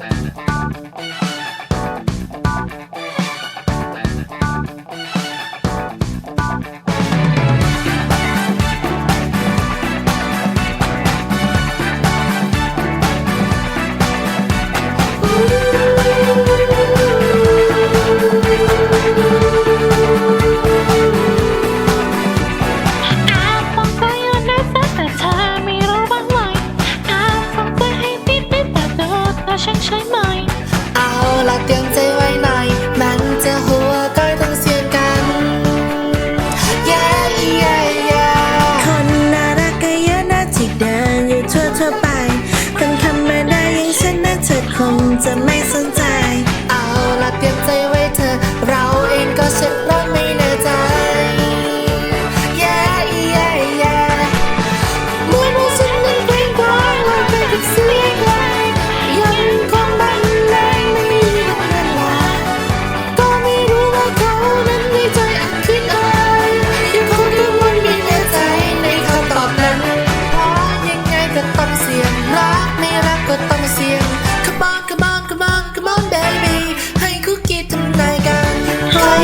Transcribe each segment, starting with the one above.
Yeah. Vincent Mason's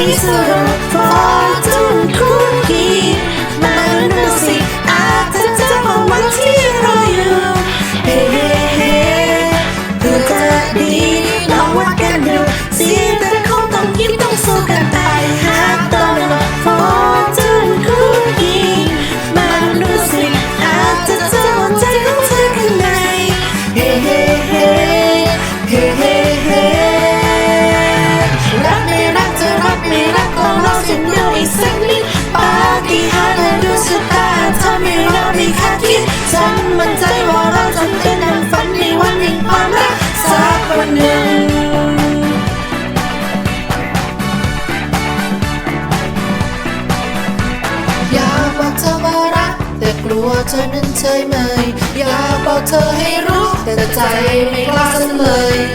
Please, แต่กลัวเธอนั้นใช่ไหม อยากบอกเธอให้รู้ แต่ใจไม่กล้าเลย